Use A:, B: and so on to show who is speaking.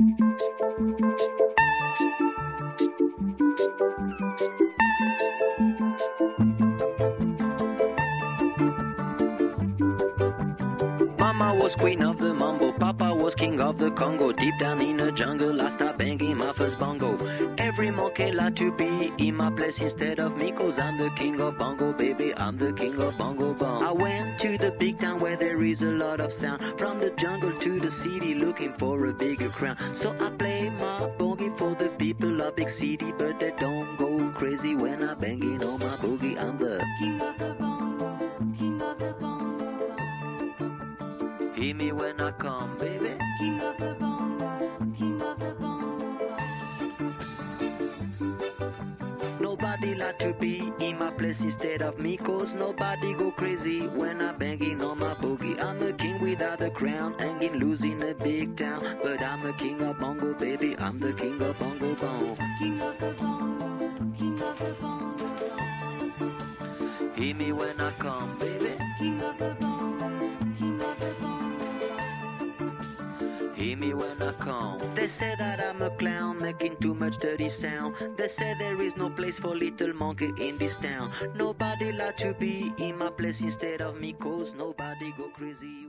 A: Mama was queen of the mambo, Papa was king of the Congo. Deep down in the jungle, I start banging my first bongo. Every monkey like to be in my place instead of me, cause I'm the king of bongo, baby. I'm the king of bongo bong. I went to the big town where there is a lot of sound. From the jungle to the city, looking for a bigger crown. So I play my boogie for the people of big city, but they don't go crazy when I'm banging on my boogie. I'm the
B: King of
A: hear me when I come, baby.
B: king of the bongo, king of the bongo.
A: Nobody like to be in my place instead of me Cause nobody go crazy when I'm banging on my boogie. I'm a king without a crown, hanging loose in a big town. But I'm a king of bongo, baby, I'm the king of bongo bong.
B: King of the bongo, king of the bongo,
A: Hear me when I come, baby Hear me when I come. They say that I'm a clown, making too much dirty sound. They say there is no place for little monkey in this town. Nobody like to be in my place instead of me Cause nobody go crazy